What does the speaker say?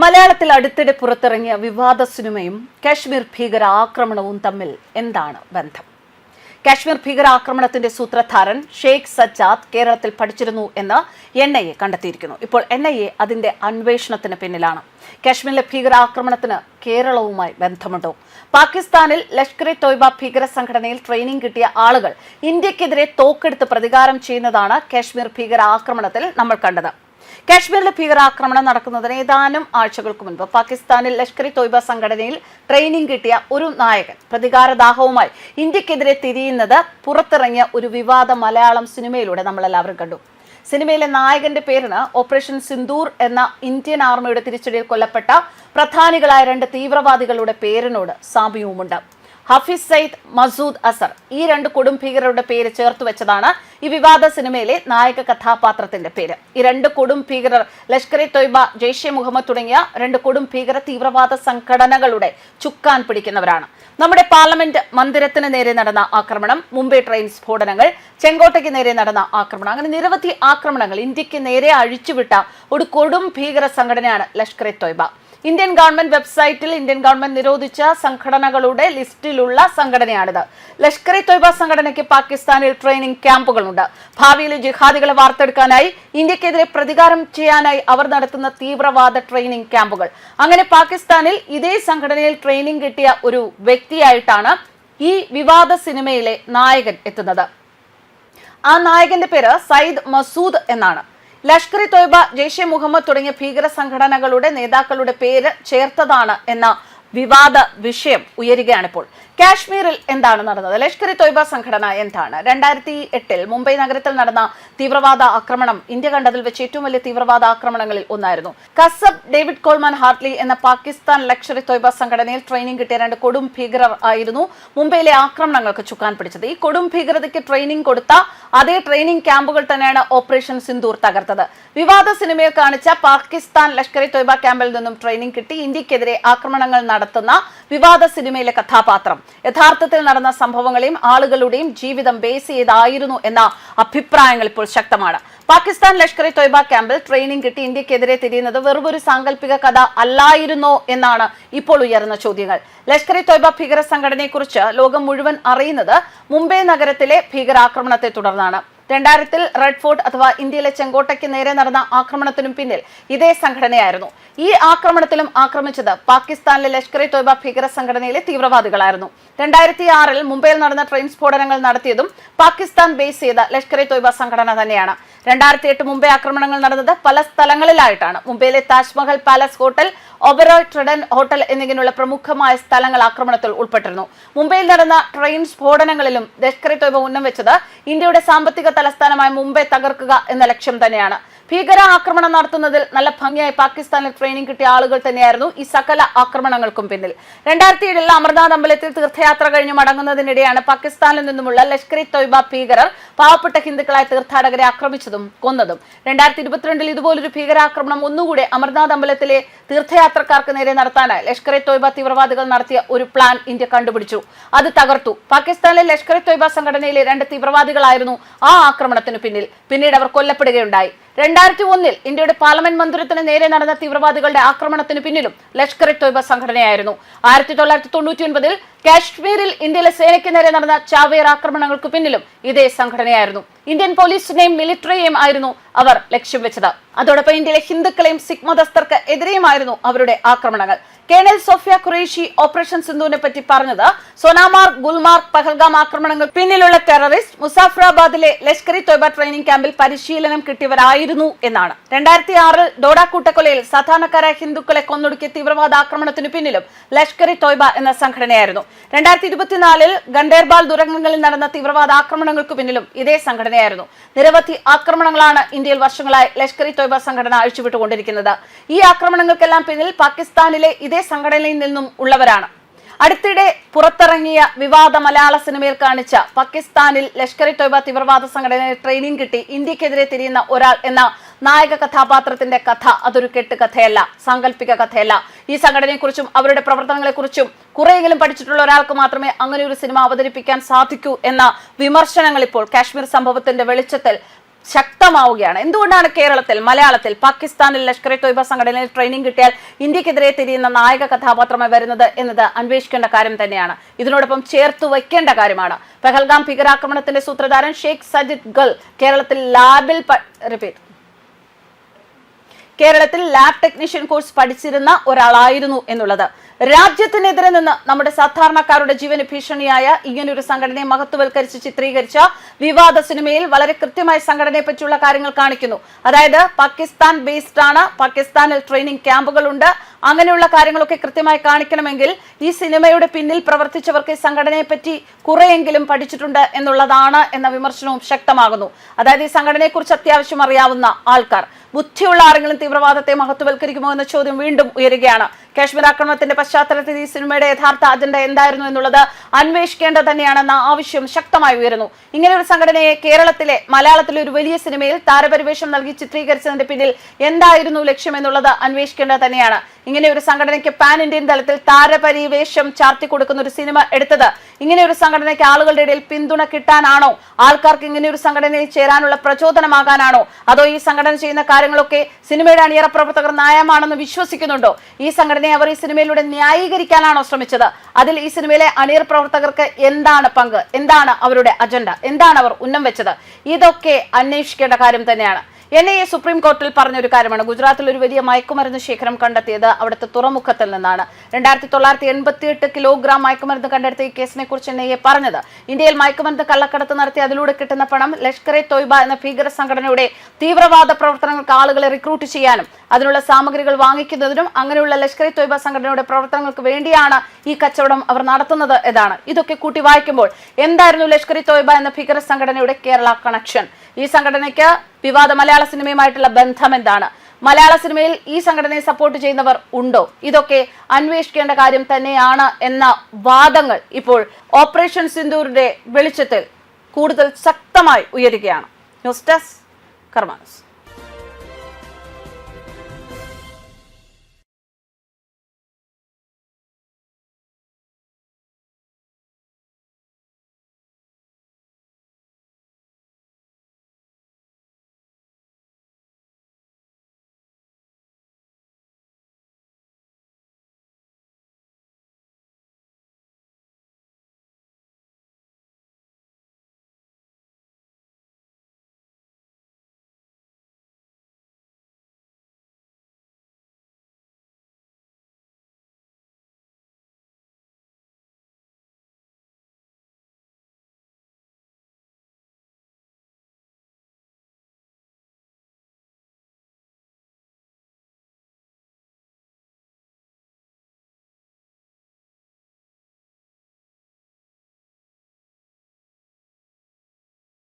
മലയാളത്തിൽ അടുത്തിടെ പുറത്തിറങ്ങിയ വിവാദ സിനിമയും കാശ്മീർ ഭീകര ആക്രമണവും തമ്മിൽ എന്താണ് ബന്ധം? കാശ്മീർ ഭീകരാക്രമണത്തിന്റെ സൂത്രധാരൻ ഷെയ്ഖ് സജ്ജാദ് കേരളത്തിൽ പഠിച്ചിരുന്നു എന്ന് എൻ ഐ എ കണ്ടെത്തിയിരിക്കുന്നു. ഇപ്പോൾ എൻ ഐ എ അതിന്റെ അന്വേഷണത്തിന് പിന്നിലാണ്. കാശ്മീരിലെ ഭീകരാക്രമണത്തിന് കേരളവുമായി ബന്ധമുണ്ടോ? പാകിസ്ഥാനിൽ ലഷ്കർ ഇ തോയ്ബ ഭീകര സംഘടനയിൽ ട്രെയിനിങ് കിട്ടിയ ആളുകൾ ഇന്ത്യക്കെതിരെ തോക്കെടുത്ത് പ്രതികാരം ചെയ്യുന്നതാണ് കാശ്മീർ ഭീകരാക്രമണത്തിൽ നമ്മൾ കണ്ടത്. കാശ്മീരിലെ ഭീകരാക്രമണം നടക്കുന്നതിന് ഏതാനും ആഴ്ചകൾക്ക് മുൻപ് പാകിസ്ഥാനിൽ ലഷ്കർ ഇ തോയ്ബ സംഘടനയിൽ ട്രെയിനിങ് കിട്ടിയ ഒരു നായകൻ. പ്രതികാരദാഹവുമായി ഇന്ത്യക്കെതിരെ തിരിയുന്നത് പുറത്തിറങ്ങിയ ഒരു വിവാദ മലയാളം സിനിമയിലൂടെ നമ്മളെല്ലാവരും കണ്ടു. സിനിമയിലെ നായകന്റെ പേരിന് ഓപ്പറേഷൻ സിന്ദൂർ എന്ന ഇന്ത്യൻ ആർമിയുടെ തിരിച്ചടിയിൽ കൊല്ലപ്പെട്ട പ്രധാനികളായ രണ്ട് തീവ്രവാദികളുടെ പേരിനോട് സാമ്യവുമുണ്ട്. ഹഫീസ് സയ്യിദ് മസൂദ് അസർ. ഈ രണ്ട് കൊടും ഭീകരരുടെ പേര് ചേർത്ത് വെച്ചതാണ് ഈ വിവാദ സിനിമയിലെ നായക കഥാപാത്രത്തിന്റെ പേര്. ഈ രണ്ട് കൊടും ഭീകരർ ലഷ്കർ ഇ തൊയ്ബ ജെയ്ഷെ മുഹമ്മദ് തുടങ്ങിയ രണ്ട് കൊടും ഭീകര തീവ്രവാദ സംഘടനകളുടെ ചുക്കാൻ പിടിക്കുന്നവരാണ്. നമ്മുടെ പാർലമെന്റ് മന്ദിരത്തിന് നേരെ നടന്ന ആക്രമണം മുംബൈ ട്രെയിൻ സ്ഫോടനങ്ങൾ ചെങ്കോട്ടയ്ക്ക് നേരെ നടന്ന ആക്രമണം അങ്ങനെ നിരവധി ആക്രമണങ്ങൾ ഇന്ത്യയ്ക്ക് നേരെ അഴിച്ചുവിട്ട ഒരു കൊടും ഭീകര സംഘടനയാണ് ലഷ്കർ ഇ തൊയ്ബ. ഇന്ത്യൻ ഗവൺമെന്റ് വെബ്സൈറ്റിൽ ഇന്ത്യൻ ഗവൺമെന്റ് നിരോധിച്ച സംഘടനകളുടെ ലിസ്റ്റിലുള്ള സംഘടനയാണിത്. ലഷ്കർ ഇ തൊയ്ബ സംഘടനയ്ക്ക് പാകിസ്ഥാനിൽ ട്രെയിനിങ് ക്യാമ്പുകളുണ്ട്. ഭാവിയിൽ ജിഹാദികളെ വാർത്തെടുക്കാനായി ഇന്ത്യക്കെതിരെ പ്രതികാരം ചെയ്യാനായി അവർ നടത്തുന്ന തീവ്രവാദ ട്രെയിനിങ് ക്യാമ്പുകൾ. അങ്ങനെ പാകിസ്ഥാനിൽ ഇതേ സംഘടനയിൽ ട്രെയിനിങ് കിട്ടിയ ഒരു വ്യക്തിയായിട്ടാണ് ഈ വിവാദ സിനിമയിലെ നായകൻ എത്തുന്നത്. ആ നായകന്റെ പേര് സയ്യിദ് മസൂദ് എന്നാണ്. ലഷ്കർ ഇ തോയ്ബ ജെയ്ഷെ മുഹമ്മദ് തുടങ്ങിയ ഭീകര സംഘടനകളുടെ നേതാക്കളുടെ പേര് ചേർത്തതാണ് എന്ന വിവാദ വിഷയം ഉയരുകയാണിപ്പോൾ കാശ്മീരിൽ എന്താണ് നടന്നത്? ലഷ്കർ ഇ തൊയ്ബ സംഘടന എന്താണ്? രണ്ടായിരത്തി എട്ടിൽ മുംബൈ നഗരത്തിൽ നടന്ന തീവ്രവാദ ആക്രമണം ഇന്ത്യ കണ്ടതിൽ വെച്ച് ഏറ്റവും വലിയ തീവ്രവാദ ആക്രമണങ്ങളിൽ ഒന്നായിരുന്നു. കസബ് ഡേവിഡ് കോൾമാൻ ഹാർട്ട്ലി എന്ന പാകിസ്ഥാൻ ലഷ്കർ ഇ തൊയ്ബ സംഘടനയിൽ ട്രെയിനിങ് കിട്ടിയ രണ്ട് കൊടും ഭീകരർ ആയിരുന്നു മുംബൈയിലെ ആക്രമണങ്ങൾക്ക് ചുക്കാൻ പിടിച്ചത്. ഈ കൊടും ഭീകരതയ്ക്ക് ട്രെയിനിങ് കൊടുത്ത അതേ ട്രെയിനിങ് ക്യാമ്പുകൾ തന്നെയാണ് ഓപ്പറേഷൻ സിന്ദൂർ തകർത്തത്. വിവാദ സിനിമയിൽ കാണിച്ച പാകിസ്ഥാൻ ലഷ്കർ ഇ തൊയ്ബ ക്യാമ്പിൽ നിന്നും ട്രെയിനിങ് കിട്ടി. ഇന്ത്യക്കെതിരെ ആക്രമണങ്ങൾ നടത്തുന്ന വിവാദ സിനിമയിലെ കഥാപാത്രം. യഥാർത്ഥത്തിൽ നടന്ന സംഭവങ്ങളെയും ആളുകളുടെയും ജീവിതം ബേസ് ചെയ്തായിരുന്നു എന്ന അഭിപ്രായങ്ങൾ ഇപ്പോൾ ശക്തമാണ്. പാകിസ്ഥാൻ ലഷ്കർ ഇ തൊയ്ബ ക്യാമ്പിൽ ട്രെയിനിങ് കിട്ടി ഇന്ത്യക്കെതിരെ തിരിയുന്നത് വെറും ഒരു സാങ്കല്പിക കഥ അല്ലായിരുന്നോ എന്നാണ് ഇപ്പോൾ ഉയർന്ന ചോദ്യങ്ങൾ. ലഷ്കർ ഇ തൊയ്ബ ഭീകര സംഘടനയെക്കുറിച്ച് ലോകം മുഴുവൻ അറിയുന്നത് മുംബൈ നഗരത്തിലെ ഭീകരാക്രമണത്തെ തുടർന്നാണ്. രണ്ടായിരത്തിൽ റെഡ് ഫോർട്ട് അഥവാ ഇന്ത്യയിലെ ചെങ്കോട്ടയ്ക്ക് നേരെ നടന്ന ആക്രമണത്തിനും പിന്നിൽ ഇതേ സംഘടനയായിരുന്നു. ഈ ആക്രമണത്തിലും ആക്രമിച്ചത് പാകിസ്ഥാനിലെ ലഷ്കർ ഇ തോയ്ബ ഭീകര സംഘടനയിലെ തീവ്രവാദികളായിരുന്നു. രണ്ടായിരത്തി ആറിൽ മുംബൈയിൽ നടന്ന ട്രെയിൻ സ്ഫോടനങ്ങൾ നടത്തിയതും പാകിസ്ഥാൻ ബേസ് ചെയ്ത ലഷ്കർ ഇ തോയ്ബ സംഘടന തന്നെയാണ്. രണ്ടായിരത്തി എട്ട് മുംബൈ ആക്രമണങ്ങൾ നടന്നത് പല സ്ഥലങ്ങളിലായിട്ടാണ്. മുംബൈയിലെ Taj Mahal Palace Hotel Oberoi Trident Hotel എന്നിങ്ങനെയുള്ള പ്രമുഖമായ സ്ഥലങ്ങൾ ആക്രമണത്തിൽ ഉൾപ്പെട്ടിരുന്നു. മുംബൈയിൽ നടന്ന ട്രെയിൻ സ്ഫോടനങ്ങളിലും ലഷ്കർ തൊയ്ബ ഉന്നം വെച്ചത് ഇന്ത്യയുടെ സാമ്പത്തിക തലസ്ഥാനമായ മുംബൈ തകർക്കുക എന്ന ലക്ഷ്യം തന്നെയാണ്. ഭീകര ആക്രമണം നടത്തുന്നതിൽ നല്ല ഭംഗിയായി പാകിസ്ഥാനിൽ ട്രെയിനിങ് കിട്ടിയ ആളുകൾ തന്നെയായിരുന്നു ഈ സകല ആക്രമണങ്ങൾക്കും പിന്നിൽ. രണ്ടായിരത്തി ഏഴിൽ അമർനാഥ് അമ്പലത്തിൽ തീർത്ഥയാത്ര കഴിഞ്ഞ് മടങ്ങുന്നതിനിടെയാണ് പാകിസ്ഥാനിൽ നിന്നുമുള്ള ലഷ്കർ തൊയ്ബ ഭീകരർ പാവപ്പെട്ട ഹിന്ദുക്കളായ തീർത്ഥാടകരെ ആക്രമിച്ചതും കൊന്നതും. രണ്ടായിരത്തി ഇരുപത്തിരണ്ടിൽ ഇതുപോലൊരു ഭീകരാക്രമണം ഒന്നുകൂടെ അമർനാഥ് അമ്പലത്തിലെ തീർത്ഥയാത്രക്കാർക്ക് നേരെ നടത്താനായി ലഷ്കർ എ തൊയ്ബ തീവ്രവാദികൾ നടത്തിയ ഒരു പ്ലാൻ ഇന്ത്യ കണ്ടുപിടിച്ചു. അത് തകർത്തു. പാകിസ്ഥാനിലെ ലഷ്കർ എ തൊയ്ബ സംഘടനയിലെ രണ്ട് തീവ്രവാദികളായിരുന്നു ആ ആക്രമണത്തിന് പിന്നിൽ. പിന്നീട് അവർ കൊല്ലപ്പെടുകയുണ്ടായി. രണ്ടായിരത്തി ഒന്നിൽ ഇന്ത്യയുടെ പാർലമെന്റ് മന്ദിരത്തിന് നേരെ നടന്ന തീവ്രവാദികളുടെ ആക്രമണത്തിന് പിന്നിലും ലഷ്കർ എ തൊയ്ബ സംഘടനയായിരുന്നു. ആയിരത്തി തൊള്ളായിരത്തി തൊണ്ണൂറ്റി ഒൻപതിൽ കാശ്മീരിൽ ഇന്ത്യയിലെ സേനയ്ക്ക് നേരെ നടന്ന ചാവേർ ആക്രമണങ്ങൾക്ക് പിന്നിലും ഇതേ സംഘടനയായിരുന്നു. ഇന്ത്യൻ പോലീസിനെയും മിലിറ്ററിയെയും ആയിരുന്നു അവർ ലക്ഷ്യം വെച്ചത്. അതോടൊപ്പം ഇന്ത്യയിലെ ഹിന്ദുക്കളെയും സിഖ് മതസ്ഥർക്ക് എതിരെയുമായിരുന്നു അവരുടെ ആക്രമണങ്ങൾ. കേണൽ സോഫിയ ഖുറേഷി ഓപ്പറേഷൻ സിന്ധുവിനെ പറ്റി പറഞ്ഞത്. സോനാമാർഗ് ഗുൽമാർഗ് പഹൽഗാം ആക്രമണങ്ങൾ പിന്നിലുള്ള ടെററിസ്റ്റ് മുസാഫറാബാദിലെ ലഷ്കർ ഇ തൊയ്ബ ട്രെയിനിങ് ക്യാമ്പിൽ പരിശീലനം കിട്ടിയവരായിരുന്നു എന്നാണ്. രണ്ടായിരത്തി ആറിൽ ഡോഡ കൂട്ടക്കൊലയിൽ സാധാരണക്കാരായ ഹിന്ദുക്കളെ കൊന്നൊടുക്കിയ തീവ്രവാദ ആക്രമണത്തിന് പിന്നിലും ലഷ്കർ ഇ തൊയ്ബ എന്ന സംഘടനയായിരുന്നു. രണ്ടായിരത്തി ഇരുപത്തിനാലിൽ ഗണ്ടേർബാൽ ദുരന്തങ്ങളിൽ നടന്ന തീവ്രവാദ ആക്രമണങ്ങൾക്ക് പിന്നിലും ഇതേ സംഘടനയായിരുന്നു. നിരവധി ആക്രമണങ്ങളാണ് ഇന്ത്യയിൽ വർഷങ്ങളായി ലഷ്കർ ഇ തൊയ്ബ സംഘടന അഴിച്ചുവിട്ടുകൊണ്ടിരിക്കുന്നത്. ഈ ആക്രമണങ്ങൾക്കെല്ലാം പിന്നിൽ പാകിസ്ഥാനിലെ ഇതേ സംഘടനയിൽ നിന്നും ഉള്ളവരാണ്. അടുത്തിടെ പുറത്തിറങ്ങിയ വിവാദ മലയാള സിനിമയിൽ കാണിച്ച പാകിസ്ഥാനിൽ ലഷ്കർ ഇ തീവ്രവാദ സംഘടനയിൽ ട്രെയിനിങ് കിട്ടി. ഇന്ത്യക്കെതിരെ തിരിയുന്ന ഒരാൾ എന്ന നായക കഥാപാത്രത്തിന്റെ കഥ അതൊരു കെട്ട് കഥയല്ല സാങ്കല്പിക കഥയല്ല. ഈ സംഘടനയെക്കുറിച്ചും അവരുടെ പ്രവർത്തനങ്ങളെക്കുറിച്ചും കുറെയെങ്കിലും പഠിച്ചിട്ടുള്ള ഒരാൾക്ക് മാത്രമേ അങ്ങനെ ഒരു സിനിമ അവതരിപ്പിക്കാൻ സാധിക്കൂ എന്ന വിമർശനങ്ങൾ ഇപ്പോൾ കാശ്മീർ സംഭവത്തിന്റെ വെളിച്ചത്തിൽ ശക്തമാവുകയാണ്. എന്തുകൊണ്ടാണ് കേരളത്തിൽ മലയാളത്തിൽ പാകിസ്ഥാനിൽ ലഷ്കർ ഇ തൊയ്ബ സംഘടനയിൽ ട്രെയിനിങ് കിട്ടിയാൽ ഇന്ത്യക്കെതിരെ തിരിയുന്ന നായക കഥാപാത്രമായി വരുന്നത് എന്നത് അന്വേഷിക്കേണ്ട കാര്യം തന്നെയാണ്. ഇതിനോടൊപ്പം ചേർത്ത് വയ്ക്കേണ്ട കാര്യമാണ്. പെഹൽഗാം ഭീകരാക്രമണത്തിന്റെ സൂത്രധാരൻ ഷെയ്ഖ് സജിദ് ഗൽ കേരളത്തിൽ ലാബിൽ റിപ്പീറ്റ് കേരളത്തിൽ ലാബ് ടെക്നീഷ്യൻ കോഴ്സ് പഠിച്ചിരുന്ന ഒരാളായിരുന്നു എന്നുള്ളത്. രാജ്യത്തിനെതിരെ നിന്ന് നമ്മുടെ സാധാരണക്കാരുടെ ജീവന് ഭീഷണിയായ ഇങ്ങനൊരു സംഘടനയെ മഹത്വവൽക്കരിച്ച് ചിത്രീകരിച്ച വിവാദ സിനിമയിൽ വളരെ കൃത്യമായ സംഘടനയെ പറ്റിയുള്ള കാര്യങ്ങൾ കാണിക്കുന്നു. അതായത് പാകിസ്ഥാൻ ബേസ്ഡ് ആണ്. പാകിസ്ഥാനിൽ ട്രെയിനിങ് ക്യാമ്പുകളുണ്ട് അങ്ങനെയുള്ള കാര്യങ്ങളൊക്കെ കൃത്യമായി കാണിക്കണമെങ്കിൽ ഈ സിനിമയുടെ പിന്നിൽ പ്രവർത്തിച്ചവർക്ക് സംഘടനയെപ്പറ്റി സംഘടനയെ പറ്റി കുറെയെങ്കിലും പഠിച്ചിട്ടുണ്ട് എന്നുള്ളതാണ് എന്ന വിമർശനവും ശക്തമാകുന്നു. അതായത് ഈ സംഘടനയെക്കുറിച്ച് അത്യാവശ്യം അറിയാവുന്ന ആൾക്കാർ. ബുദ്ധിയുള്ള ആരെങ്കിലും തീവ്രവാദത്തെ മഹത്വവൽക്കരിക്കുമോ എന്ന ചോദ്യം വീണ്ടും ഉയരുകയാണ്. കാശ്മീർ ആക്രമണത്തിന്റെ പശ്ചാത്തലത്തിൽ ഈ സിനിമയുടെ യഥാർത്ഥ അജണ്ട എന്തായിരുന്നു എന്നുള്ളത് അന്വേഷിക്കേണ്ടത് തന്നെയാണെന്ന ആവശ്യം ശക്തമായി ഉയരുന്നു. ഇങ്ങനെ ഒരു സംഘടനയെ കേരളത്തിലെ മലയാളത്തിലെ ഒരു വലിയ സിനിമയിൽ താരപരിവേഷം നൽകി ചിത്രീകരിച്ചതിന്റെ പിന്നിൽ എന്തായിരുന്നു ലക്ഷ്യം എന്നുള്ളത് അന്വേഷിക്കേണ്ടത് തന്നെയാണ്. ഇങ്ങനെ ഒരു സംഘടനയ്ക്ക് പാൻ ഇന്ത്യൻ തലത്തിൽ താരപരിവേഷം ചാർത്തി കൊടുക്കുന്ന ഒരു സിനിമ എടുത്തത് ഇങ്ങനെ ഒരു സംഘടനയ്ക്ക് ആളുകളുടെ ഇടയിൽ പിന്തുണ കിട്ടാനാണോ? ആൾക്കാർക്ക് ഇങ്ങനെ ഒരു സംഘടനയിൽ ചേരാനുള്ള പ്രചോദനമാകാനാണോ? അതോ ഈ സംഘടന ചെയ്യുന്ന കാര്യങ്ങളൊക്കെ സിനിമയുടെ അണിയറ പ്രവർത്തകർ ന്യായമാണെന്ന് വിശ്വസിക്കുന്നുണ്ടോ? ഈ സംഘടനയെ അവർ ഈ സിനിമയിലൂടെ ന്യായീകരിക്കാനാണോ ശ്രമിച്ചത്? അതിൽ ഈ സിനിമയിലെ അണിയർ പ്രവർത്തകർക്ക് എന്താണ് പങ്ക്? എന്താണ് അവരുടെ അജണ്ട? എന്താണ് അവർ ഉന്നം വെച്ചത്? ഇതൊക്കെ അന്വേഷിക്കേണ്ട കാര്യം തന്നെയാണ്. എൻ ഐ എ സുപ്രീം കോടതിയിൽ പറഞ്ഞൊരു കാര്യമാണ്. ഗുജറാത്തിൽ ഒരു വലിയ മയക്കുമരുന്ന് ശേഖരം കണ്ടെത്തിയത് അവിടുത്തെ തുറമുഖത്തിൽ നിന്നാണ്. രണ്ടായിരത്തി തൊള്ളായിരത്തി എൺപത്തി എട്ട് കിലോഗ്രാം മയക്കുമരുന്ന് കണ്ടെടുത്ത ഈ കേസിനെ കുറിച്ച് എൻ ഐ എ പറഞ്ഞത്. ഇന്ത്യയിൽ മയക്കുമരുന്ന് കള്ളക്കടത്ത് നടത്തി അതിലൂടെ കിട്ടുന്ന പണം ലഷ്കർ എ തോയ്ബ എന്ന ഭീകര സംഘടനയുടെ തീവ്രവാദ പ്രവർത്തനങ്ങൾക്ക് ആളുകളെ റിക്രൂട്ട് ചെയ്യാനും അതിനുള്ള സാമഗ്രികൾ വാങ്ങിക്കുന്നതിനും അങ്ങനെയുള്ള ലഷ്കർ ഇ തോയ്ബ സംഘടനയുടെ പ്രവർത്തനങ്ങൾക്ക് വേണ്ടിയാണ് ഈ കച്ചവടം അവർ നടത്തുന്നത് എന്നാണ്. ഇതൊക്കെ കൂട്ടി വായിക്കുമ്പോൾ എന്തായിരുന്നു ലഷ്കർ ഇ തോയ്ബ എന്ന ഭീകര സംഘടനയുടെ കേരള കണക്ഷൻ ഈ സംഘടനയ്ക്ക് വിവാദ മലയാള സിനിമയുമായിട്ടുള്ള ബന്ധം എന്താണ്? മലയാള സിനിമയിൽ ഈ സംഘടനയെ സപ്പോർട്ട് ചെയ്യുന്നവർ ഉണ്ടോ? ഇതൊക്കെ അന്വേഷിക്കേണ്ട കാര്യം തന്നെയാണ് എന്ന വാദങ്ങൾ ഇപ്പോൾ ഓപ്പറേഷൻ സിന്ദൂറിന്റെ വെളിച്ചത്തിൽ കൂടുതൽ ശക്തമായി ഉയരുകയാണ്. News desk കർമാനസ്